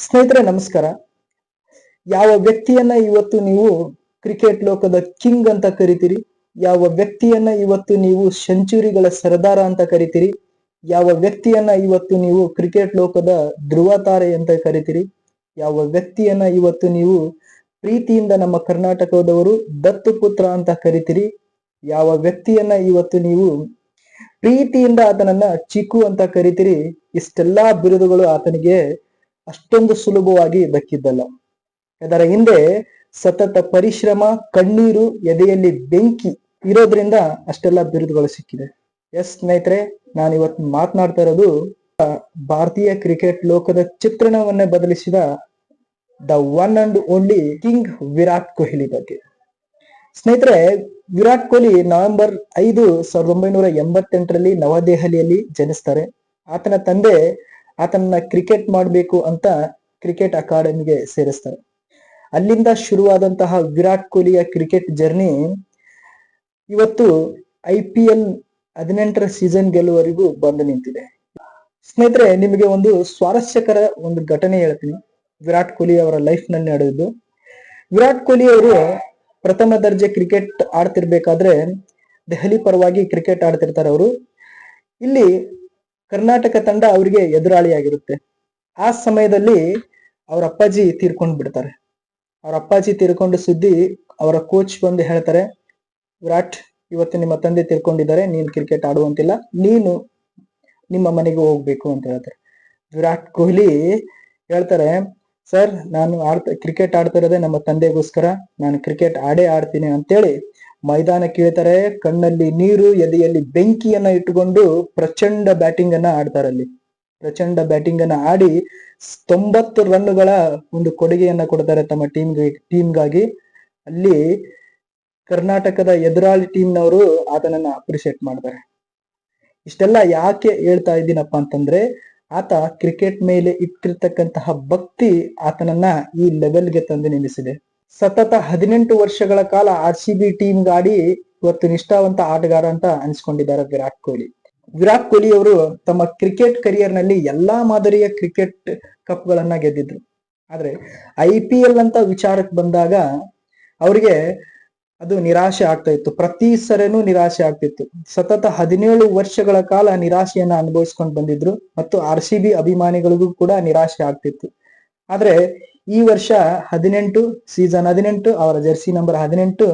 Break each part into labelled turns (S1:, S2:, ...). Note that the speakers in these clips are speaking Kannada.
S1: ಸ್ನೇಹಿತರೆ, ನಮಸ್ಕಾರ. ಯಾವ ವ್ಯಕ್ತಿಯನ್ನ ಇವತ್ತು ನೀವು ಕ್ರಿಕೆಟ್ ಲೋಕದ ಕಿಂಗ್ ಅಂತ ಕರಿತೀರಿ? ಯಾವ ವ್ಯಕ್ತಿಯನ್ನ ಇವತ್ತು ನೀವು ಸೆಂಚುರಿಗಳ ಸರದಾರ ಅಂತ ಕರಿತೀರಿ? ಯಾವ ವ್ಯಕ್ತಿಯನ್ನ ಇವತ್ತು ನೀವು ಕ್ರಿಕೆಟ್ ಲೋಕದ ಧ್ರುವ ತಾರೆ ಅಂತ ಕರಿತೀರಿ? ಯಾವ ವ್ಯಕ್ತಿಯನ್ನ ಇವತ್ತು ನೀವು ಪ್ರೀತಿಯಿಂದ ನಮ್ಮ ಕರ್ನಾಟಕದವರು ದತ್ತು ಪುತ್ರ ಅಂತ ಕರಿತೀರಿ? ಯಾವ ವ್ಯಕ್ತಿಯನ್ನ ಇವತ್ತು ನೀವು ಪ್ರೀತಿಯಿಂದ ಆತನನ್ನ ಚಿಕ್ಕು ಅಂತ ಕರಿತೀರಿ? ಇಷ್ಟೆಲ್ಲಾ ಬಿರುದುಗಳು ಆತನಿಗೆ ಅಷ್ಟೊಂದು ಸುಲಭವಾಗಿ ದಕ್ಕಿದ್ದಲ್ಲ. ಅದರ ಹಿಂದೆ ಸತತ ಪರಿಶ್ರಮ, ಕಣ್ಣೀರು, ಎದೆಯಲ್ಲಿ ಬೆಂಕಿ ಇರೋದ್ರಿಂದ ಅಷ್ಟೆಲ್ಲ ಬಿರುದುಗಳು ಸಿಕ್ಕಿದೆ. ಎಸ್ ಸ್ನೇಹಿತರೆ, ನಾನು ಇವತ್ತು ಮಾತನಾಡ್ತಾ ಇರೋದು, ಭಾರತೀಯ ಕ್ರಿಕೆಟ್ ಲೋಕದ ಚಿತ್ರಣವನ್ನೇ ಬದಲಿಸಿದ the one and only king Virat Kohli ಬಗ್ಗೆ. ಸ್ನೇಹಿತರೆ, ವಿರಾಟ್ ಕೊಹ್ಲಿ ನವೆಂಬರ್ ಐದು ಸಾವಿರದ ಒಂಬೈನೂರ ಎಂಬತ್ತೆಂಟರಲ್ಲಿ ನವದೆಹಲಿಯಲ್ಲಿ ಜನಿಸ್ತಾರೆ. ಆತನ ತಂದೆ ಆತನನ್ನ ಕ್ರಿಕೆಟ್ ಮಾಡಬೇಕು ಅಂತ ಕ್ರಿಕೆಟ್ ಅಕಾಡೆಮಿಗೆ ಸೇರಿಸ್ತಾರೆ. ಅಲ್ಲಿಂದ ಶುರುವಾದಂತಹ ವಿರಾಟ್ ಕೊಹ್ಲಿಯ ಕ್ರಿಕೆಟ್ ಜರ್ನಿ ಇವತ್ತು ಐ ಪಿ ಎಲ್ ಹದಿನೆಂಟರ ಸೀಸನ್ ಗೆಲ್ಲುವವರೆಗೂ ಬಂದು ನಿಂತಿದೆ. ಸ್ನೇಹಿತರೆ, ನಿಮಗೆ ಒಂದು ಸ್ವಾರಸ್ಯಕರ ಒಂದು ಘಟನೆ ಹೇಳ್ತೀನಿ. ವಿರಾಟ್ ಕೊಹ್ಲಿ ಅವರ ಲೈಫ್ನಲ್ಲಿ ನಡೆದಿದ್ದು ವಿರಾಟ್ ಕೊಹ್ಲಿ ಅವರು ಪ್ರಥಮ ದರ್ಜೆ ಕ್ರಿಕೆಟ್ ಆಡ್ತಿರ್ಬೇಕಾದ್ರೆ ದೆಹಲಿ ಪರವಾಗಿ ಕ್ರಿಕೆಟ್ ಆಡ್ತಿರ್ತಾರೆ ಅವರು. ಇಲ್ಲಿ ಕರ್ನಾಟಕ ತಂಡ ಅವರಿಗೆ ಎದುರಾಳಿಯಾಗಿರುತ್ತೆ. ಆ ಸಮಯದಲ್ಲಿ ಅವ್ರ ಅಪ್ಪಾಜಿ ತೀರ್ಕೊಂಡು ಬಿಡ್ತಾರೆ. ಅವ್ರ ಅಪ್ಪಾಜಿ ತೀರ್ಕೊಂಡು ಸುದ್ದಿ ಅವರ ಕೋಚ್ ಬಂದು ಹೇಳ್ತಾರೆ, ವಿರಾಟ್, ಇವತ್ತು ನಿಮ್ಮ ತಂದೆ ತೀರ್ಕೊಂಡಿದ್ದಾರೆ, ನೀನು ಕ್ರಿಕೆಟ್ ಆಡುವಂತಿಲ್ಲ, ನೀನು ನಿಮ್ಮ ಮನೆಗೆ ಹೋಗ್ಬೇಕು ಅಂತ ಹೇಳ್ತಾರೆ. ವಿರಾಟ್ ಕೊಹ್ಲಿ ಹೇಳ್ತಾರೆ, ಸರ್, ನಾನು ಆಡ್ತಾ ಕ್ರಿಕೆಟ್ ಆಡ್ತಾ ಇರೋದೇ ನಮ್ಮ ತಂದೆಗೋಸ್ಕರ, ನಾನು ಕ್ರಿಕೆಟ್ ಆಡೇ ಆಡ್ತೀನಿ ಅಂತೇಳಿ ಮೈದಾನಕ್ಕೆ ಇಳಿತಾರೆ, ಕಣ್ಣಲ್ಲಿ ನೀರು, ಎದೆಯಲ್ಲಿ ಬೆಂಕಿಯನ್ನ ಇಟ್ಟುಕೊಂಡು ಪ್ರಚಂಡ ಬ್ಯಾಟಿಂಗ್ ಅನ್ನ ಆಡ್ತಾರೆ ಅಲ್ಲಿ. ಪ್ರಚಂಡ ಬ್ಯಾಟಿಂಗ್ ಅನ್ನ ಆಡಿ ತೊಂಬತ್ತು ರನ್ಗಳ ಒಂದು ಕೊಡುಗೆಯನ್ನ ಕೊಡ್ತಾರೆ ತಮ್ಮ ಟೀಮ್ಗೆ, ಟೀಮ್ಗಾಗಿ. ಅಲ್ಲಿ ಕರ್ನಾಟಕದ ಎದುರಾಳಿ ಟೀಮ್ನವರು ಆತನನ್ನ ಅಪ್ರಿಶಿಯೇಟ್ ಮಾಡ್ತಾರೆ. ಇಷ್ಟೆಲ್ಲ ಯಾಕೆ ಹೇಳ್ತಾ ಇದ್ದೀನಪ್ಪ ಅಂತಂದ್ರೆ, ಆತ ಕ್ರಿಕೆಟ್ ಮೇಲೆ ಇಟ್ಟಿರ್ತಕ್ಕಂತಹ ಭಕ್ತಿ ಆತನನ್ನ ಈ ಲೆವೆಲ್ಗೆ ತಂದು ನಿಲ್ಲಿಸಿದೆ. ಸತತ ಹದಿನೆಂಟು ವರ್ಷಗಳ ಕಾಲ ಆರ್ ಸಿ ಬಿ ಟೀಮ್ ಗಾಡಿ ಇವತ್ತು ನಿಷ್ಠಾವಂತ ಆಟಗಾರ ಅಂತ ಅನ್ಸ್ಕೊಂಡಿದ್ದಾರೆ ವಿರಾಟ್ ಕೊಹ್ಲಿ. ವಿರಾಟ್ ಕೊಹ್ಲಿ ಅವರು ತಮ್ಮ ಕ್ರಿಕೆಟ್ ಕರಿಯರ್ನಲ್ಲಿ ಎಲ್ಲಾ ಮಾದರಿಯ ಕ್ರಿಕೆಟ್ ಕಪ್ ಗಳನ್ನ ಗೆದ್ದಿದ್ರು. ಆದ್ರೆ ಐ ಪಿ ಎಲ್ ಅಂತ ವಿಚಾರಕ್ಕೆ ಬಂದಾಗ ಅವ್ರಿಗೆ ಅದು ನಿರಾಶೆ ಆಗ್ತಾ ಇತ್ತು. ಪ್ರತಿ ಸರಿನೂ ನಿರಾಶೆ ಆಗ್ತಿತ್ತು ಸತತ ಹದಿನೇಳು ವರ್ಷಗಳ ಕಾಲ ನಿರಾಶೆಯನ್ನ ಅನುಭವಿಸ್ಕೊಂಡು ಬಂದಿದ್ರು ಮತ್ತು ಆರ್ ಸಿ ಬಿ ಅಭಿಮಾನಿಗಳಿಗೂ ಕೂಡ ನಿರಾಶೆ ಆಗ್ತಿತ್ತು ಆದ್ರೆ ಈ ವರ್ಷ ಹದಿನೆಂಟು ಸೀಸನ್ ಹದಿನೆಂಟು, ಅವರ ಜೆರ್ಸಿ ನಂಬರ್ ಹದಿನೆಂಟು.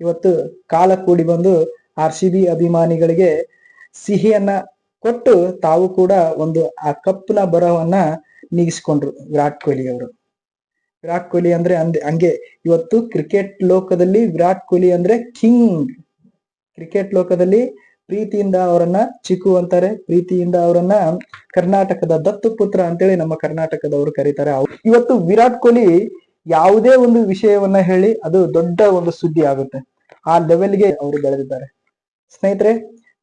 S1: ಇವತ್ತು ಕಾಲ ಕೂಡಿ ಬಂದು ಆರ್ ಸಿ ಅಭಿಮಾನಿಗಳಿಗೆ ಸಿಹಿಯನ್ನ ಕೊಟ್ಟು ತಾವು ಕೂಡ ಒಂದು ಆ ಕಪ್ನ ಬರಹವನ್ನ ನೀಗಿಸಿಕೊಂಡ್ರು ವಿರಾಟ್ ಕೊಹ್ಲಿ ಅವರು. ವಿರಾಟ್ ಕೊಹ್ಲಿ ಅಂದ್ರೆ ಅಂದ್, ಹಂಗೆ ಇವತ್ತು ಕ್ರಿಕೆಟ್ ಲೋಕದಲ್ಲಿ ವಿರಾಟ್ ಕೊಹ್ಲಿ ಅಂದ್ರೆ ಕಿಂಗ್. ಕ್ರಿಕೆಟ್ ಲೋಕದಲ್ಲಿ ಪ್ರೀತಿಯಿಂದ ಅವರನ್ನ ಚಿಕ್ಕು ಅಂತಾರೆ, ಪ್ರೀತಿಯಿಂದ ಅವರನ್ನ ಕರ್ನಾಟಕದ ದತ್ತು ಪುತ್ರ ಅಂತೇಳಿ ನಮ್ಮ ಕರ್ನಾಟಕದವರು ಕರೀತಾರೆ. ಇವತ್ತು ವಿರಾಟ್ ಕೊಹ್ಲಿ ಯಾವುದೇ ಒಂದು ವಿಷಯವನ್ನ ಹೇಳಿ ಅದು ದೊಡ್ಡ ಒಂದು ಸುದ್ದಿ ಆಗುತ್ತೆ. ಆ ಲೆವೆಲ್ಗೆ ಅವರು ಬೆಳೆದಿದ್ದಾರೆ. ಸ್ನೇಹಿತರೆ,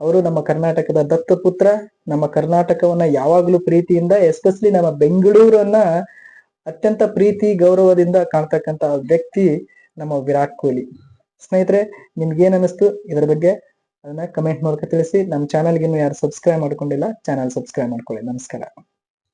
S1: ಅವರು ನಮ್ಮ ಕರ್ನಾಟಕದ ದತ್ತು ಪುತ್ರ, ನಮ್ಮ ಕರ್ನಾಟಕವನ್ನ ಯಾವಾಗ್ಲೂ ಪ್ರೀತಿಯಿಂದ ಎಸ್ಪೆಷಲಿ ನಮ್ಮ ಬೆಂಗಳೂರನ್ನ ಅತ್ಯಂತ ಪ್ರೀತಿ, ಗೌರವದಿಂದ ಕಾಣ್ತಕ್ಕಂತ ವ್ಯಕ್ತಿ ನಮ್ಮ ವಿರಾಟ್ ಕೊಹ್ಲಿ. ಸ್ನೇಹಿತರೆ ನಿಮ್ಗೆ ಏನ್ ಅನಿಸ್ತು ಇದರ ಬಗ್ಗೆ ಅದನ್ನ ಕಮೆಂಟ್ ಮೂಲಕ ತಿಳಿಸಿ. ನಮ್ಮ ಚಾನಲ್ಗೆ ಇನ್ನು ಯಾರು ಸಬ್ಸ್ಕ್ರೈಬ್ ಮಾಡ್ಕೊಂಡಿಲ್ಲ ಚಾನಲ್ ಸಬ್ಸ್ಕ್ರೈಬ್ ಮಾಡ್ಕೊಳ್ಳಿ. ನಮಸ್ಕಾರ.